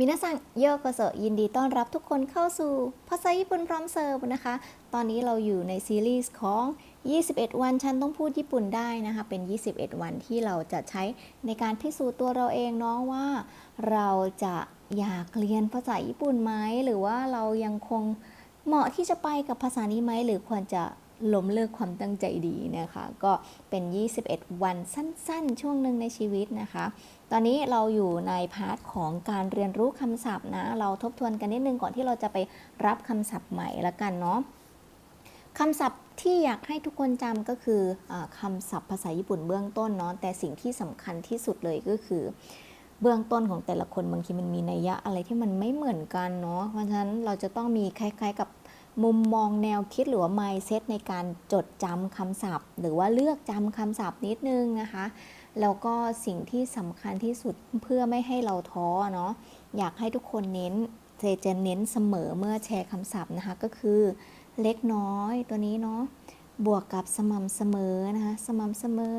มินาซังโยโกโซยินดีต้อนรับทุกคนเข้าสู่ภาษาญี่ปุ่นพร้อมเสิร์ฟนะคะ ตอนนี้เราอยู่ในซีรีส์ของ 21 วันฉันต้องพูดญี่ปุ่นได้นะคะ เป็น 21 วันที่เราจะใช้ในการพิสูจน์ตัวเราเองเนาะว่า เราจะอยากเรียนภาษาญี่ปุ่นไหม หรือว่าเรายังคงเหมาะที่จะไปกับภาษานี้ไหม หรือควรจะล้มเลิกความตั้งใจดีนะคะ ก็เป็น 21 วันสั้น ๆ ช่วงหนึ่งในชีวิตนะคะ ตอนนี้เราอยู่ในพาร์ทของการเรียนรู้คำศัพท์นะ เราทบทวนกันนิดนึงก่อนที่เราจะไปรับคำศัพท์ใหม่ละกันเนาะคำศัพท์ที่อยากให้ทุกคนจำก็คืออคำศัพท์ภาษาญี่ปุ่นเบื้องต้นเนาะแต่สิ่งที่สำคัญที่สุดเลยก็คือ เบื้องต้นของแต่ละคนบางทีมันมีนัยยะอะไรที่มันไม่เหมือนกันเนาะเพราะฉะนั้นเราจะต้องมีคล้ายๆกับมุมมองแนวคิดหรือว่า mindset ในการจดจำคำศัพท์ หรือว่าเลือกจำคำศัพท์นิดนึงนะคะ แล้วก็สิ่งที่สำคัญที่สุดเพื่อไม่ให้เราท้อเนาะอยากให้ทุกคนเน้นเจจะเน้นเสมอเมื่อแชร์คำศัพท์นะคะ ก็คือเล็กน้อยตัวนี้เนาะบวกกับสม่ำเสมอนะคะสม่ำเสมอ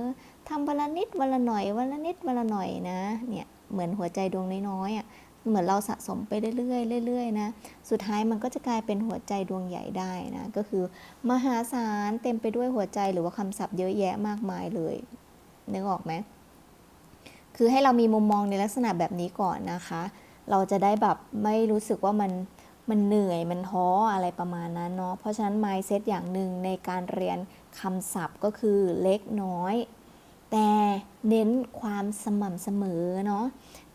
ทำวันละนิดวันละหน่อยวันละนิดวันละหน่อยนะเนี่ยเหมือนหัวใจดวงน้อยๆอะเหมือนเราสะสมไปเรื่อยๆเรื่อยๆนะสุดท้ายมันก็จะกลายเป็นหัวใจดวงใหญ่ได้นะก็คือ มหาศาลเต็มไปด้วยหัวใจหรือว่าคำศัพท์เยอะแยะมากมายเลย นึกออกไหมคือให้เรามีมุมมองในลักษณะแบบนี้ก่อนนะคะ เราจะได้แบบไม่รู้สึกว่ามันมันเหนื่อยมันท้ออะไรประมาณนั้นเนาะเพราะฉะนั้น mindset อย่างหนึ่งในการเรียนคำศัพท์ก็คือเล็กน้อย แต่เน้นความสม่ำเสมอเนาะ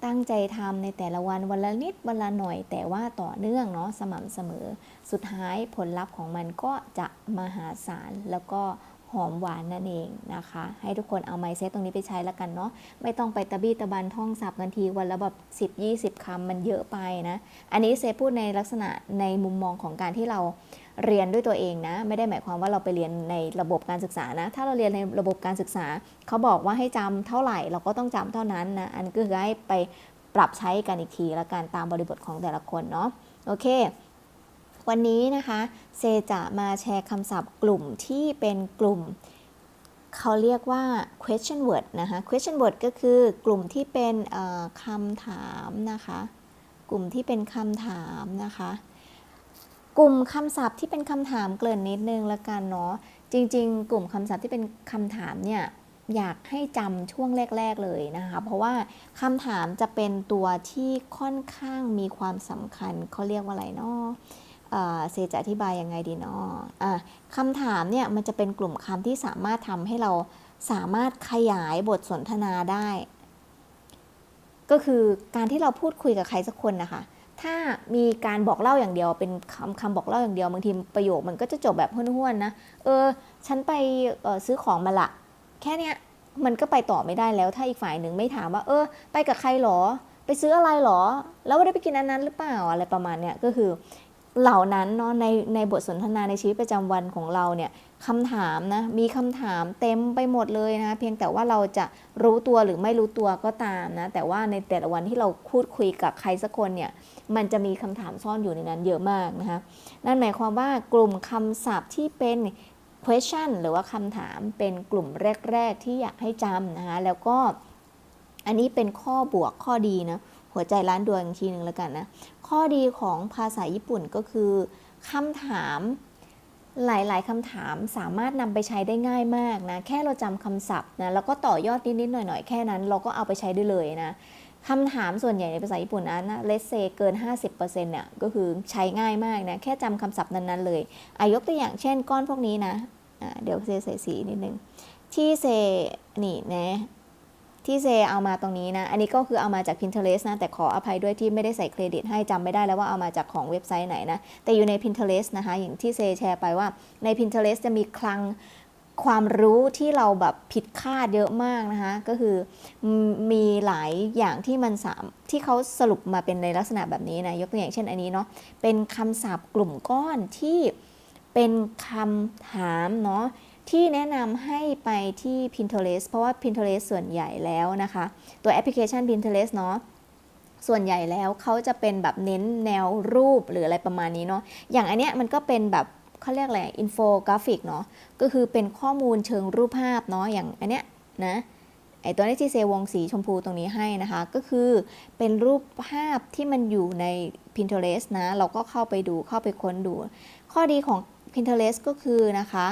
ตั้งใจทำในแต่ละวันวันละนิดวันละหน่อย แต่ว่าต่อเนื่องเนาะสม่ำเสมอ สุดท้ายผลลัพธ์ของมันก็จะมหาศาลแล้วก็ หอมหวานนั่นเองนะคะ ให้ทุกคนเอาไมเซ็ตตรงนี้ไปใช้แล้วกันเนาะไม่ต้องไปตะบี้ตะบันท่องศัพท์กันทีวันละแบบ10 20คำมันเยอะไปนะ อันนี้เซพูดในลักษณะในมุมมองของการที่เราเรียนด้วยตัวเองนะ ไม่ได้หมายความว่าเราไปเรียนในระบบการศึกษานะ ถ้าเราเรียนในระบบการศึกษา เขาบอกว่าให้จำเท่าไหร่เราก็ต้องจำเท่านั้นนะอันก็คือให้ไปปรับใช้กันอีกทีละกันตามบริบทของแต่ละคนเนาะโอเค วันนี้นะคะเซจะมาแชร์คำศัพท์กลุ่มที่เป็นกลุ่ม เขาเรียกว่า question word นะคะ question word ก็คือกลุ่มที่เป็นคำถามนะคะ กลุ่มที่เป็นคำถามนะคะ กลุ่มคำศัพท์ที่เป็นคำถามเกริ่นนิดนึงละกันเนาะจริง ๆ กลุ่มคำศัพท์ที่เป็นคำถามเนี่ยอยากให้จำช่วงแรก ๆเลยนะคะ เพราะว่าคำถามจะเป็นตัวที่ค่อนข้างมีความสำคัญเขาเรียกว่าอะไรเนาะ เซจะอธิบายยังไงดีเนาะอะคำถามเนี่ยมันจะเป็นกลุ่มคำที่สามารถทำให้เราสามารถขยายบทสนทนาได้ ก็คือการที่เราพูดคุยกับใครสักคนนะคะ ถ้ามีการบอกเล่าอย่างเดียวเป็นคำคำบอกเล่าอย่างเดียวบางทีประโยคมันก็จะจบแบบห้วนๆนะ เออ ฉันไปออซื้อของมาละแค่เนี้ยมันก็ไปต่อไม่ได้แล้ว ถ้าอีกฝ่ายหนึ่งไม่ถามว่า เออ ไปกับใครหรอ ไปซื้ออะไรหรอ แล้วได้ไปกินอันนั้นหรือเปล่าอะไรประมาณเนี้ยก็คือ เหล่านั้นเนาะในในบทสนทนาในชีวิตประจำวันของเราเนี่ยคำถามนะมีคำถามเต็มไปหมดเลยนะเพียงแต่ว่าเราจะรู้ตัวหรือไม่รู้ตัวก็ตามนะแต่ว่าในแต่ละวันที่เราพูดคุยกับใครสักคนเนี่ยมันจะมีคำถามซ่อนอยู่ในนั้นเยอะมากนะคะนั่นหมายความว่ากลุ่มคำศัพท์ที่เป็น question หรือว่าคำถามเป็นกลุ่มแรก ๆ ที่อยากให้จำนะคะแล้วก็อันนี้เป็นข้อบวกข้อดีนะ หัวใจล้านดวงอีกทีหนึ่งแล้วกันนะ ข้อดีของภาษาญี่ปุ่นก็คือคำถามหลาย ๆคำถามสามารถนำไปใช้ได้ง่ายมากนะ แค่เราจำคำศัพท์นะ แล้วก็ต่อยอดนิด ๆ หน่อย ๆ แค่นั้น เราก็เอาไปใช้ได้เลยนะคำถามส่วนใหญ่ในภาษาญี่ปุ่นนะนะเลสเซเกิน 50%เนี่ยก็คือใช้ง่ายมากนะ แค่จำคำศัพท์นั้น ๆ เลยอายกตัวอย่างเช่นก้อนพวกนี้นะะเดี๋ยวเซใส่สีนิดนึงที่เซนี่นะ ที่เซเอามาตรงนี้นะ อันนี้ก็คือเอามาจาก Pinterest นะ แต่ขออภัยด้วยที่ไม่ได้ใส่เครดิตให้จำไม่ได้แล้วว่าเอามาจากของเว็บไซต์ไหนนะ แต่อยู่ใน Pinterest นะคะ อย่างที่เซแชร์ไปว่าใน Pinterest จะมีคลังความรู้ที่เราแบบผิดคาดเยอะมากนะคะ ก็คือมีหลายอย่างที่มันสามที่เขาสรุปมาเป็นในลักษณะแบบนี้นะ ยกตัวอย่างเช่นอันนี้เนาะ เป็นคำศัพท์กลุ่มก้อนที่เป็นคำถามเนาะ ที่แนะนำให้ไปที่ Pinterest เพราะว่า Pinterest ส่วนใหญ่แล้วนะคะ ตัวแอปพลิเคชัน Pinterest เนาะส่วนใหญ่แล้วเขาจะเป็นแบบเน้นแนวรูปหรืออะไรประมาณนี้เนาะอย่างอันเนี้ยมันก็เป็นแบบเขาเรียกอะไรอินโฟกราฟิกเนาะก็คือเป็นข้อมูลเชิงรูปภาพเนาะอย่างอันเนี้ยนะไอตัวนี้ที่เซวงสีชมพูตรงนี้ให้นะคะ ก็คือเป็นรูปภาพที่มันอยู่ใน Pinterest นะ เราก็เข้าไปดูเข้าไปค้นดู ข้อดีของ Pinterest ก็คือนะคะ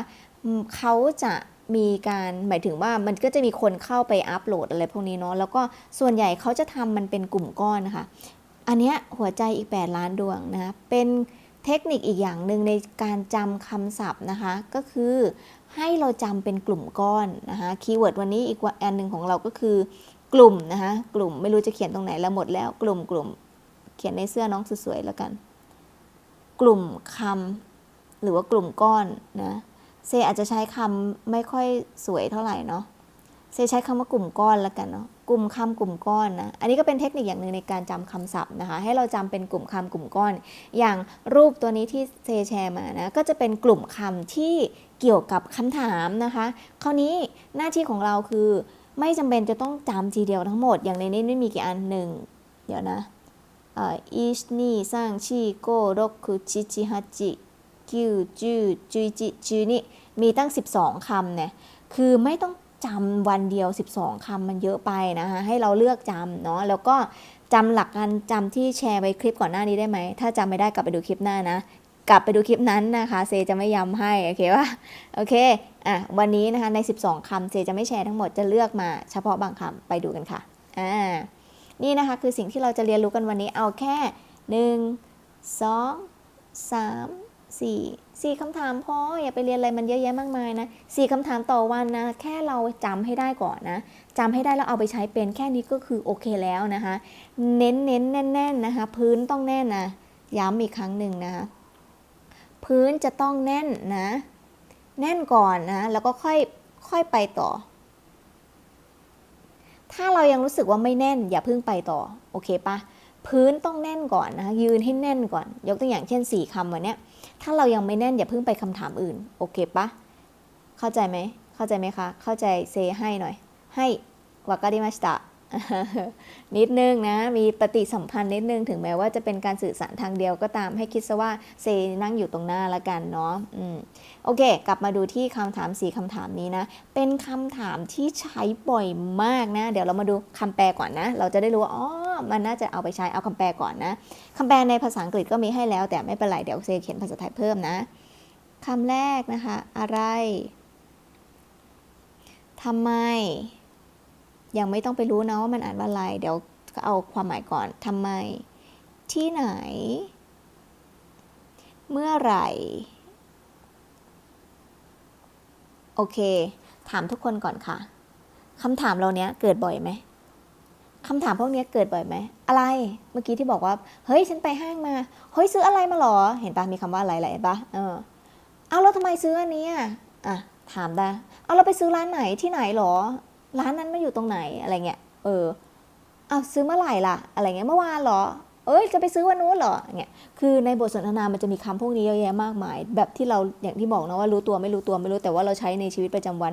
เขาจะมีการหมายถึงว่ามันก็จะมีคนเข้าไปอัปโหลดอะไรพวกนี้เนาะแล้วก็ส่วนใหญ่เขาจะทำมันเป็นกลุ่มก้อนนะคะอันเนี้ยหัวใจอีก 8 ล้านดวงนะเป็นเทคนิคอีกอย่างหนึ่งในการจำคำศัพท์นะคะ ก็คือให้เราจำเป็นกลุ่มก้อนนะคะคีย์เวิร์ดวันนี้อีกอันหนึ่งของเราก็คือกลุ่มนะคะกลุ่มไม่รู้จะเขียนตรงไหนแล้วหมดแล้วกลุ่มกลุ่มเขียนในเสื้อน้องสวยๆแล้วกัน กลุ่มคำหรือว่ากลุ่มก้อนนะ เซอาจจะใช้คำไม่ค่อยสวยเท่าไหร่เนาะเซใช้คำว่ากลุ่มก้อนแล้วกันเนาะกลุ่มคำกลุ่มก้อนนะอันนี้ก็เป็นเทคนิคอย่างหนึ่งในการจำคำศัพท์นะคะ ให้เราจำเป็นกลุ่มคำกลุ่มก้อน อย่างรูปตัวนี้ที่เซแชร์มานะก็จะเป็นกลุ่มคำที่เกี่ยวกับคำถามนะคะ คราวนี้หน้าที่ของเราคือไม่จำเป็นจะต้องจำทีเดียวทั้งหมด อย่างในนี้ไม่มีกี่อันหนึ่งเดี๋ยวนะอ่ออีชนี่สร้างชีโกรกคุชิจิฮัจิ คิวจูจุยจิจูนี่มีตั้ง 12 คำเนี่ยคือไม่ต้องจำวันเดียว 12 คำมันเยอะไปนะคะให้เราเลือกจำเนาะแล้วก็จำหลักการจำที่แชร์ไว้คลิปก่อนหน้านี้ได้ไหม ถ้าจำไม่ได้กลับไปดูคลิปหน้านะ กลับไปดูคลิปนั้นนะคะ เซจะไม่ย้ำให้ โอเคว่าโอเค อะ วันนี้นะคะใน 12 คำเซจะไม่แชร์ทั้งหมดจะเลือกมาเฉพาะบางคำไปดูกันค่ะ อ่า นี่นะคะคือสิ่งที่เราจะเรียนรู้กันวันนี้เอาแค่ 1 2 3 4 4คำถามพออย่าไปเรียนอะไรมันเยอะแยะมากมายนะ4คำถามต่อวันนะ แค่เราจำให้ได้ก่อนนะจำให้ได้แล้วเอาไปใช้เป็นแค่นี้ก็คือโอเคแล้วนะคะ เน้นเน้นแน่นๆนนะคะ พื้นต้องแน่นนะ ย้ำอีกครั้งหนึ่งนะคะพื้นจะต้องแน่นนะ แน่นก่อนนะ แล้วก็ค่อยค่อยไปต่อ ถ้าเรายังรู้สึกว่าไม่แน่น อย่าเพิ่งไปต่อ โอเคปะพื้นต้องแน่นก่อนนะยืนให้แน่นก่อน ยกตัวอย่างเช่น 4คำวันเนี้ย ถ้าเรายังไม่แน่นอย่าเพิ่งไปคำถามอื่น โอเคปะเข้าใจไหม เข้าใจไหมคะ เข้าใจเซให้หน่อย ให้วากาดิมาสตะนิดนึงนะ มีปฏิสัมพันธ์นิดนึง ถึงแม้ว่าจะเป็นการสื่อสารทางเดียวก็ตามให้คิดซะว่าเซนั่งอยู่ตรงหน้าละกันเนาะอืมโอเค กลับมาดูที่คำถามสี่คำถามนี้นะ เป็นคำถามที่ใช้บ่อยมากนะ เดี๋ยวเรามาดูคำแปลก่อนนะ เราจะได้รู้ว่าอ๋อ มันน่าจะเอาไปใช้เอาคำแปลก่อนนะคำแปลในภาษาอังกฤษก็มีให้แล้ว แต่ไม่เป็นไรเดี๋ยวเซเขียนภาษาไทยเพิ่มนะคำแรกนะคะอะไรทำไม ยังไม่ต้องไปรู้นะว่ามันอ่านว่าอะไร เดี๋ยวเอาความหมายก่อนทำไม ที่ไหน เมื่อไหร่ โอเค ถามทุกคนก่อนค่ะคำถามเราเนี้ยเกิดบ่อยไหม คำถามพวกนี้เกิดบ่อยไหม อะไรเมื่อกี้ที่บอกว่า เฮ้ยฉันไปห้างมา เฮ้ยซื้ออะไรมาหรอ เห็นปะมีคำว่าอะไรอะไรเห็นปะเออเอาแล้วทำไมซื้ออันนี้อะอะถามได้เอาเราไปซื้อร้านไหนที่ไหนหรอ ร้านนั้นมาอยู่ตรงไหนอะไรเงี้ยเออเอาซื้อเมื่อไหร่ล่ะ อะไรเงี้ยเมื่อวานหรอ เอ้ยจะไปซื้อวันนู้นเหรอเงี้ยคือในบทสนทนามันจะมีคำพวกนี้เยอะแยะมากมาย แบบที่เราอย่างที่บอกนะว่ารู้ตัวไม่รู้ตัวไม่รู้แต่ว่าเราใช้ในชีวิตประจำวัน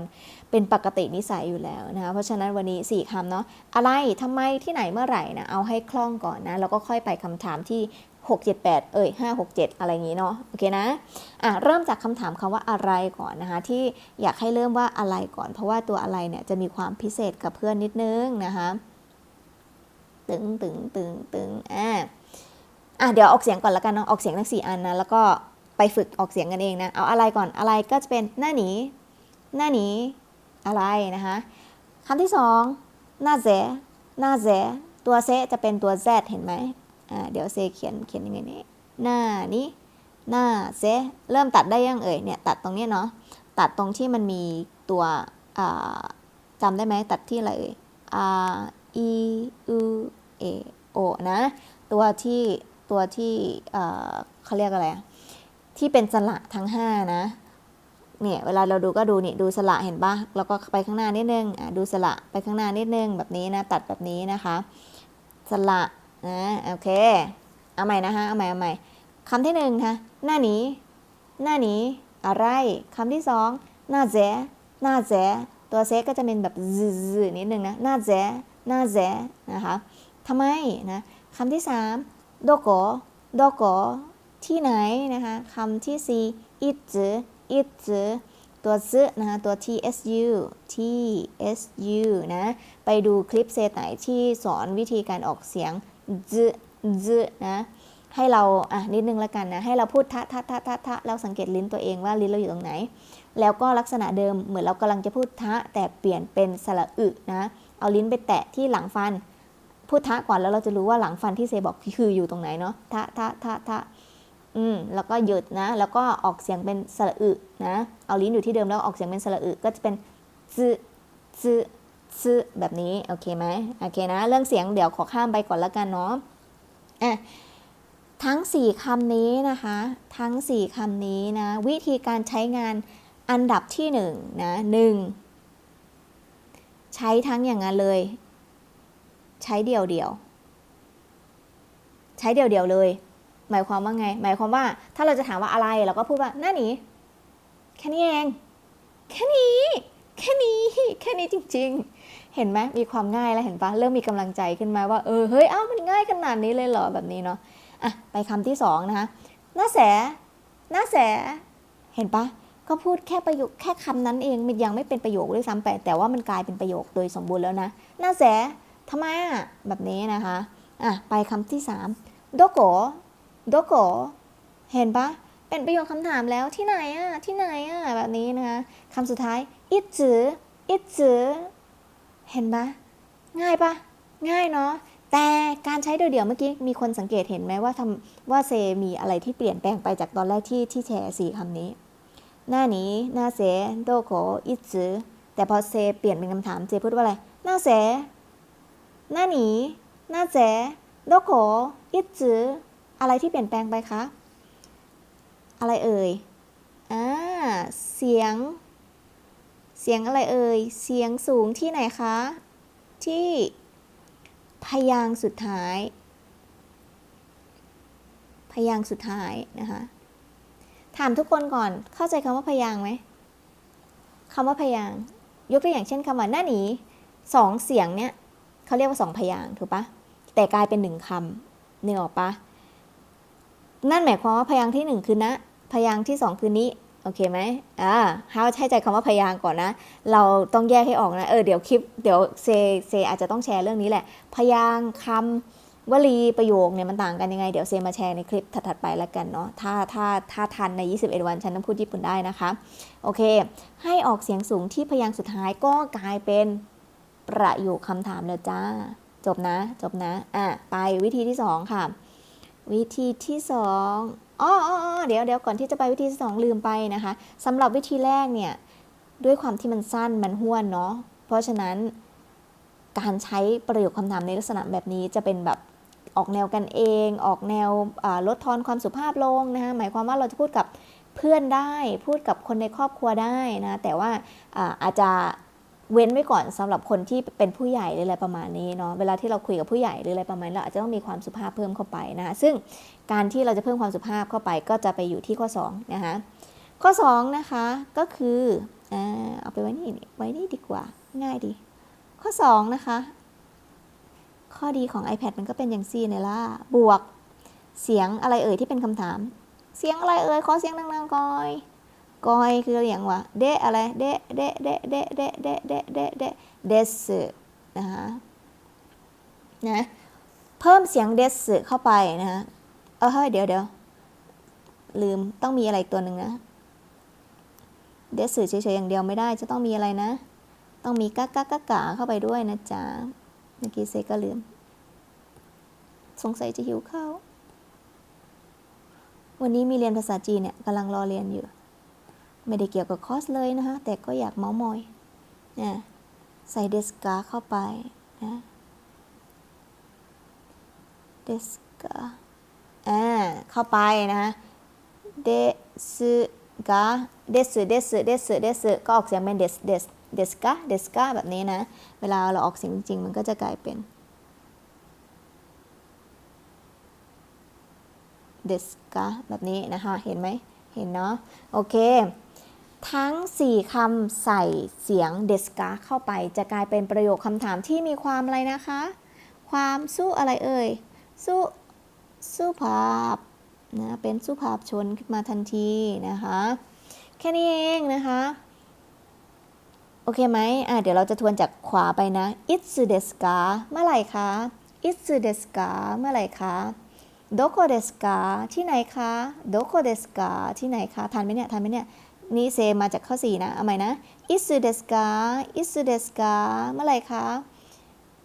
เป็นปกตินิสัยอยู่แล้วนะคะเพราะฉะนั้นวันนี้4คำเนาะอะไรทำไมที่ไหนเมื่อไหร่นะเอาให้คล่องก่อนนะแล้วก็ค่อยไปคำถามที่ 6 7 8 เอ้ย5 6 7 อะไรอย่างงี้เนาะโอเคนะอะเริ่มจากคำถามคำว่าอะไรก่อนนะคะ ที่อยากให้เริ่มว่าอะไรก่อน เพราะว่าตัวอะไรเนี่ยจะมีความพิเศษกับเพื่อนนิดนึงนะคะ ตึงตึงตึงตึงอะอะเดี๋ยวออกเสียงก่อนล้วกันเนาะออกเสียงทั้งสี่อันนะแล้วก็ไปฝึกออกเสียงกันเองนะเอาอะไรก่อนอะไรก็จะเป็นหน้าหนีหน้าหนีอะไรนะคะคำที่สองหน้าเซหน้าเซตัวเซจะเป็นตัว z เห็นไหมอ่าเดี๋ยวเซเขียนเขียนยังไงนี่หน้านี้หน้าเซเริ่มตัดได้ยังเอ่ยเนี่ยตัดตรงเนี้ยเนาะตัดตรงที่มันมีตัวอ่าจำได้ไหมตัดที่อะไรเอ่ย r e u a o นะ ตัวที่ตัวที่เขาเรียกอะไร ที่เป็นสระทั้ง 5 นะ เนี่ยเวลาเราดูก็ดูนี่ดูสระเห็นปะแล้วก็ไปข้างหน้านิดนึงดูสระไปข้างหน้านิดนึงแบบนี้นะตัดแบบนี้นะคะ สระนะโอเค เอาใหม่นะคะเอาใหม่เอาใหม่คำที่หนึ่งนะคะหน้านี้ หน้านี้อะไรคำที่สองหน้าแจหน้าแจตัวเซก็จะเป็นแบบซื่อนิดนึงนะ หน้าแจหน้าแจนะคะ ทำไมนะคำที่สามโดโกโดโกที่ไหนนะคะคำที่สี่อิจอิจตัวซนะคะตัว tsu tsu นะ ไปดูคลิปเซตไหนที่สอนวิธีการออกเสียง z z นะให้เราอะนิดนึงแล้วกันนะให้เราพูดทะทะทะทะทะแล้วสังเกตลิ้นตัวเองว่าลิ้นเราอยู่ตรงไหน แล้วก็ลักษณะเดิมเหมือนเรากำลังจะพูดทะแต่เปลี่ยนเป็นสระอึนะ เอาลิ้นไปแตะที่หลังฟัน พูดทะก่อนแล้วเราจะรู้ว่าหลังฟันที่เซบอกคืออยู่ตรงไหนเนาะทะทะทะทะอืมแล้วก็หยุดนะ แล้วก็ออกเสียงเป็นสระอึนะเอาลิ้นอยู่ที่เดิมแล้วออกเสียงเป็นสระอึก็จะเป็นซึซึซึแบบนี้โอเคไหมโอเคนะ เรื่องเสียงเดี๋ยวขอข้ามไปก่อนแล้วกันเนาะอะทั้ง 4คำนี้นะคะ ทั้ง 4คำนี้นะ วิธีการใช้งานอันดับที่1นะหนึ่งใช้ทั้งอย่างนั้นเลย ใช้เดี่ยวเดียวใช้เดี่ยวเดียวเลย หมายความว่าไง หมายความว่า ถ้าเราจะถามว่าอะไรเราก็พูดว่าหน้านี้แค่นี้เอง แค่นี้ แค่นี้ แค่นี้จริง ๆ เห็นไหมมีความง่ายแล้วเห็นปะเริ่มมีกำลังใจขึ้นมาว่าเออเฮ้ยเอ้ามันง่ายขนาดนี้เลยเหรอแบบนี้เนาะอะไปคำที่สองนะคะหน้าแสหน้าแสเห็นปะก็พูดแค่ประโยคแค่คำนั้นเองมันยังไม่เป็นประโยคด้วยซ้ำไปแต่ว่ามันกลายเป็นประโยคโดยสมบูรณ์แล้วนะหน้าแส ทำไมอะแบบนี้นะคะอะไปคำที่สามโดโกโดโกเห็นปะเป็นประโยคคำถามแล้วที่ไหนอะที่ไหนอะแบบนี้นะคะคำสุดท้ายอิจืออิจือเห็นปะง่ายปะง่ายเนาะแต่การใช้เดี่ยวๆเมื่อกี้มีคนสังเกตเห็นไหมว่าทำว่าเซมีอะไรที่เปลี่ยนแปลงไปจากตอนแรกที่ที่แชร์สี่คำนี้ หน้านี้หน้าเสโดโกอิจือแต่พอเซเปลี่ยนเป็นคำถามเจพูดว่าอะไรหน้าเสห น้าหนีหน้าเสโดโกอิจืออะไรที่เปลี่ยนแปลงไปคะ อะไรเอ่ย อ่า เสียง เสียงอะไรเอ่ย เสียงสูงที่ไหนคะ ที่ พยางสุดท้าย พยางสุดท้ายนะคะ ถามทุกคนก่อน เข้าใจคำว่าพยางไหมคำว่าพยาง ยกตัวอย่างเช่นคำว่าหน้าหนีสองเสียงเนี้ย เขาเรียกว่าสองพยางถูกปะแต่กลายเป็นหนึ่งคำนึกออกปะนั่นหมายความว่าพยางที่หนึ่งคือนะ พยางที่สองคือนี้โอเคไหมอ่าเฮาใช้ใจคำว่าพยางก่อนนะ เราต้องแยกให้ออกนะ เออ เดี๋ยวคลิป เดี๋ยวเซ เซอาจจะต้องแชร์เรื่องนี้แหละ พยางค์คำวลีประโยคเนี่ยมันต่างกันยังไง เดี๋ยวเซมาแชร์ในคลิปถัดๆไปแล้วกันเนาะ ถ้า ถ้า ถ้าทันใน 21 วัน ฉันต้องพูดญี่ปุ่นได้นะคะ โอเค ให้ออกเสียงสูงที่พยางสุดท้ายก็กลายเป็น ประโยคคำถามแล้วจ้า จบนะ จบนะ อะ ไปวิธีที่สองค่ะ วิธีที่สองอ๋ออ๋อเดี๋ยวเดี๋ยวก่อนที่จะไปวิธีที่สองลืมไปนะคะสำหรับวิธีแรกเนี่ยด้วยความที่มันสั้นมันห้วนเนาะเพราะฉะนั้นการใช้ประโยคคำถามในลักษณะแบบนี้จะเป็นแบบออกแนวกันเอง ออกแนวลดทอนความสุภาพลงนะคะหมายความว่าเราจะพูดกับเพื่อนได้ พูดกับคนในครอบครัวได้นะ แต่ว่าอาจจะ เว้นไว้ก่อนสำหรับคนที่เป็นผู้ใหญ่หรืออะไรประมาณนี้เนาะเวลาที่เราคุยกับผู้ใหญ่หรืออะไรประมาณนี้เราอาจจะต้องมีความสุภาพเพิ่มเข้าไปนะคะซึ่งการที่เราจะเพิ่มความสุภาพเข้าไปก็จะไปอยู่ที่ข้อ2นะคะข้อ2นะคะก็คืออเอาไปไว้นี่ไว้นี่ดีกว่าง่ายดี ข้อ2นะคะข้อดีของ iPad มันก็เป็นอย่างซี่เนี่ยล่ะบวกเสียงอะไรเอ่ยที่เป็นคำถาม เสียงอะไรเอ่ยขอเสียงดังๆก่อย กอยคืออย่างว่าเดะอะไร เดะเดะเดะเดะเดะเดะเดะเดะเดะเดสนะคะนะเพิ่มเสียงเดสเข้าไปนะคะเออเฮ้ยเดี๋ยวเดี๋ยวลืมต้องมีอะไรตัวหนึ่งนะเดสเฉยๆอย่างเดียวไม่ได้จะต้องมีอะไรนะ ต้องมีกะกะกะกะเข้าไปด้วยนะจ๊ะเมื่อกี้เซก็ลืม สงสัยจะหิวข้าววันนี้มีเรียนภาษาจีนเนี่ยกำลังรอเรียนอยู่ ไม่ได้เกี่ยวกับคอสเลยนะคะ แต่ก็อยากเมาส์มอยนะใส่เดสกาเข้าไปนะเดสกาอ่าเข้าไปนะเดสกาเดสเดสเดสเดสก็ออกเสียงเป็นเดสเดสเดสกาเดสกาแบบนี้นะ เวลาเราออกเสียงจริง ๆ มันก็จะกลายเป็นเดสกาแบบนี้นะคะ เห็นไหม เห็นเนาะ โอเค ทั้ง 4 คำใส่เสียงเดสกาเข้าไป จะกลายเป็นประโยคคำถามที่มีความอะไรนะคะ ความสู้อะไรเอ่ย สู้สู้ภาพนะเป็นสู้ภาพชนขึ้นมาทันทีนะคะ แค่นี้เองนะคะ โอเคไหมอะเดี๋ยวเราจะทวนจากขวาไปนะ it's the scar เมื่อไหร่คะ it's the scar เมื่อไหร่คะโดโคเดสกาที่ไหนคะโดโคเดสกาที่ไหนคะ ทันไหมเนี่ย ทันไหมเนี่ย นี่เซมาจากข้อ 4 นะเอาใหม่นะอิสุเดสกาอิสุเดสกาเมื่อไรคะ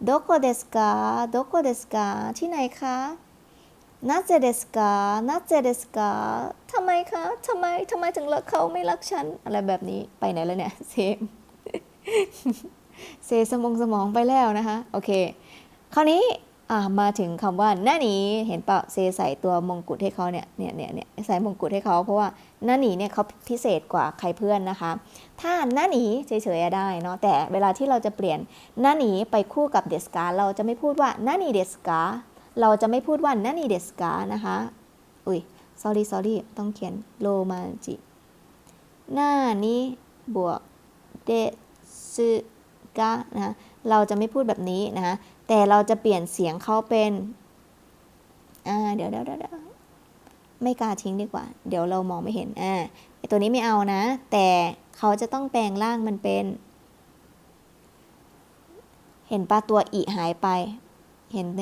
โดโกเดสกาโดโกเดสกาที่ไหนคะนาเจเดสกานาเจเดสกาทำไมคะทำไมทำไมถึงรักเขาไม่รักฉัน อะไรแบบนี้ไปไหนแล้วเนี่ยเซมเซสมองสมองไปแล้วนะคะ โอเค คราวนี้ มาถึงคำว่าหน้าหนีเห็นเปล่าเซใส่ตัวมงกุฎให้เขาเนี่ยเนี่ยเนี่ยเนี่ยใส่มงกุฎให้เขาเพราะว่าหน้าหนีเนี่ยเขาพิเศษกว่าใครเพื่อนนะคะ ถ้าหน้าหนีเฉยๆได้เนาะแต่เวลาที่เราจะเปลี่ยนหน้าหนีไปคู่กับเดสกาเราจะไม่พูดว่าหน้าหนีเดสกาเราจะไม่พูดว่าหน้าหนีเดสกานะคะอุ้ย sorry sorry ต้องเขียนโรมาจิหน้านี้บวกเดสกานะเราจะไม่พูดแบบนี้นะคะ แต่เราจะเปลี่ยนเสียงเขาเป็นอ่าเดี๋ยวเดี๋ยวเดี๋ยวไม่กล้าทิ้งดีกว่า เดี๋ยวเรามองไม่เห็นอ่าไอตัวนี้ไม่เอานะ แต่เขาจะต้องแปลงร่างมันเป็น เห็นปะตัวอีหายไป เห็นไหม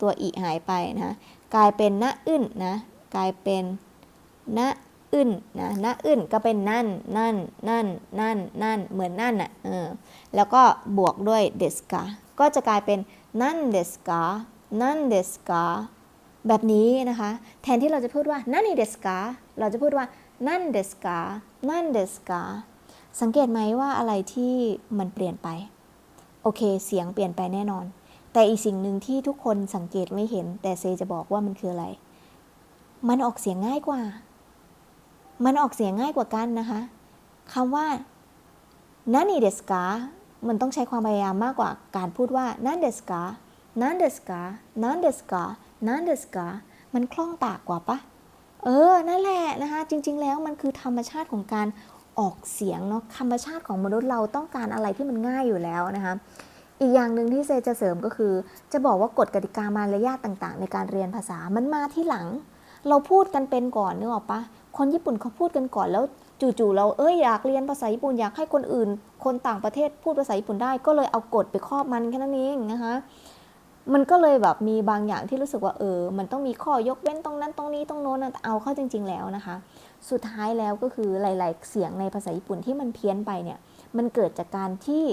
ตัวอีหายไปนะกลายเป็นณอึ้นนะ กลายเป็นณอึ้นนะณอึ้นก็เป็นนั่น นั่น นั่น นั่น นั่น เหมือนนั่นอะเออแล้วก็บวกด้วยเดสกาก็จะกลายเป็น นั่นเดสกานั่นเดสกาแบบนี้นะคะ แทนที่เราจะพูดว่านั่นนี่เดสกาเราจะพูดว่านั่นเดสกานั่นเดสกาสังเกตไหมว่าอะไรที่มันเปลี่ยนไป โอเค เสียงเปลี่ยนไปแน่นอน แต่อีกสิ่งหนึ่งที่ทุกคนสังเกตไม่เห็น แต่เซจะบอกว่ามันคืออะไร มันออกเสียงง่ายกว่า มันออกเสียงง่ายกว่ากันนะคะคำว่านั่นนี่เดสกา มันต้องใช้ความพยายามมากกว่าการพูดว่านั่นเดสกานั่นเดสกานั่นเดสกานั่นเดสกามันคล่องปากกว่าปะเออ นั่นแหละนะคะ จริง ๆ แล้วมันคือธรรมชาติของการออกเสียงเนาะ ธรรมชาติของมนุษย์เราต้องการอะไรที่มันง่ายอยู่แล้วนะคะ อีกอย่างหนึ่งที่เซจะเสริมก็คือ จะบอกว่ากฎกติกามารยาทต่างๆ ในการเรียนภาษา มันมาที่หลัง เราพูดกันเป็นก่อนนึกออกปะคนญี่ปุ่นเขาพูดกันก่อนแล้ว จู่ๆเราเอ้ยอยากเรียนภาษาญี่ปุ่นอยากให้คนอื่น คนต่างประเทศพูดภาษาญี่ปุ่นได้ ก็เลยเอากฎไปครอบมันแค่นั้นเองนะคะมันก็เลยแบบมีบางอย่างที่รู้สึกว่าเออ มันต้องมีข้อยกเว้นตรงนั้นตรงนี้ตรงโน้นเอาเข้าจริง ๆ แล้วนะคะ สุดท้ายแล้วก็คือหลาย ๆ เสียงในภาษาญี่ปุ่นที่มันเพี้ยนไปเนี่ย มันเกิดจากการที่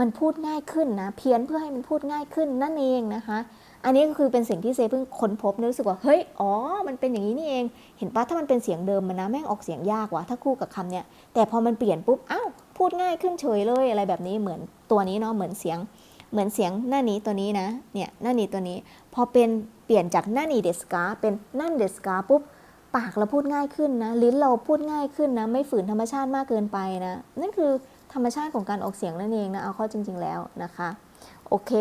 มันพูดง่ายขึ้นนะ เพี้ยนเพื่อให้มันพูดง่ายขึ้นนั่นเองนะคะ อันนี้ก็คือเป็นสิ่งที่เซเพิ่งค้นพบเนี่ยรู้สึกว่าเฮ้ยอ๋อมันเป็นอย่างนี้นี่เอง เห็นปะถ้ามันเป็นเสียงเดิมมันนะแม่งออกเสียงยากว่ะถ้าคู่กับคำเนี่ยแต่พอมันเปลี่ยนปุ๊บอ้าวพูดง่ายขึ้นเฉยเลยอะไรแบบนี้เหมือนตัวนี้เนาะเหมือนเสียง เหมือนเสียงหน้านี้ตัวนี้นะเนี่ยหน้านี้ตัวนี้ พอเป็นเปลี่ยนจากหน้านี้เดสกาเป็นนั่นเดสกาปุ๊บปากเราพูดง่ายขึ้นนะ ลิ้นเราพูดง่ายขึ้นนะ ไม่ฝืนธรรมชาติมากเกินไปนะ นั่นคือธรรมชาติของการออกเสียงนั่นเองนะ เอาเข้าจริง ๆ แล้วนะคะ โอเค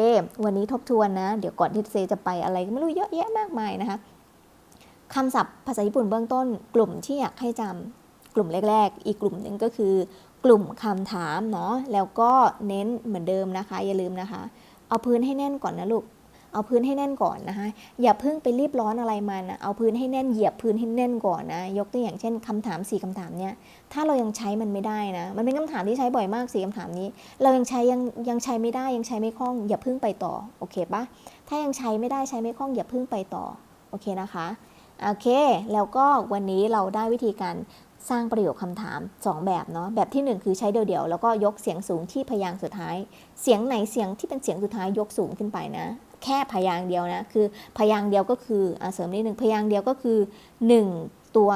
วันนี้ทบทวนนะ เดี๋ยวก่อนที่เซจะไปอะไรก็ไม่รู้เยอะแยะมากมายนะคะคำศัพท์ภาษาญี่ปุ่นเบื้องต้น กลุ่มที่อยากให้จำกลุ่มแรก ๆ อีกกลุ่มหนึ่งก็คือกลุ่มคำถามเนาะแล้วก็เน้นเหมือนเดิมนะคะ อย่าลืมนะคะ เอาพื้นให้แน่นก่อนนะลูก เอาพื้นให้แน่นก่อนนะคะอย่าเพิ่งไปรีบร้อนอะไรมันนะเอาพื้นให้แน่นเหยียบพื้นให้แน่นก่อนนะยกตัวอย่างเช่นคำถามสี่คำถามเนี้ยถ้าเรายังใช้มันไม่ได้นะมันเป็นคำถามที่ใช้บ่อยมากสี่คำถามนี้ เรายังใช้ยังยังใช้ไม่ได้ยังใช้ไม่คล่อง อย่าเพิ่งไปต่อโอเคปะถ้ายังใช้ไม่ได้ใช้ไม่คล่องอย่าเพิ่งไปต่อโอเคนะคะโอเค แล้วก็วันนี้เราได้วิธีการสร้างประโยคคำถาม 2 แบบเนาะแบบที่ 1 คือใช้เดี่ยวๆ แล้วก็ยกเสียงสูงที่พยางค์สุดท้าย เสียงไหนเสียงที่เป็นเสียงสุดท้ายยกสูงขึ้นไปนะ แค่พยางเดียวนะ คือพยางเดียวก็คืออเสริมนิดนึงพยางเดียวก็คือ 1 ตัว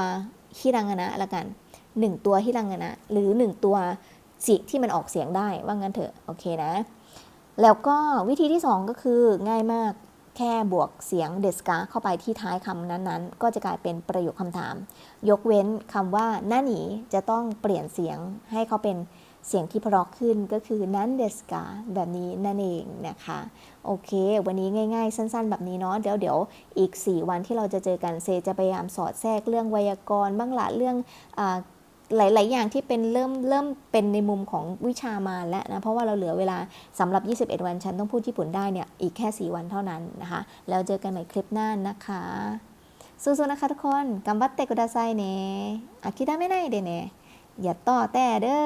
ฮิรังนะละกัน 1 ตัวฮิรังนะหรือ 1 ตัวสิที่มันออกเสียงได้ว่างั้นเถอะโอเคนะ แล้วก็วิธีที่ 2 ก็คือง่ายมากแค่บวกเสียงเดสกาเข้าไปที่ท้ายคำนั้นๆ ก็จะกลายเป็นประโยคคำถาม ยกเว้นคำว่าหน้าหนีจะต้องเปลี่ยนเสียงให้เขาเป็น เสียงที่พราะขึ้นก็คือนั้นเดสกาแบบนี้นั่นเองนะคะ โอเค วันนี้ง่ายๆ สั้นๆ แบบนี้เนาะเดี๋ยวเดี๋ยวอีก 4 วันที่เราจะเจอกันเซจะพยายามสอดแทรกเรื่องไวยากรณ์บ้างละเรื่องอหลาย ๆ อย่างที่เป็นเริ่มเริ่มเป็นในมุมของวิชามาแล้วนะ เพราะว่าเราเหลือเวลาสำหรับ 21 วันฉันต้องพูดญี่ปุ่นได้เนี่ยอีกแค่ 4 วันเท่านั้นนะคะ แล้วเจอกันใหม่คลิปหน้านะคะสู้ๆนะคะทุกคนกำบัตเตกุดาไซเนะอาคิดาไม่ได้เดเนะอย่าต่อแต่เด้อ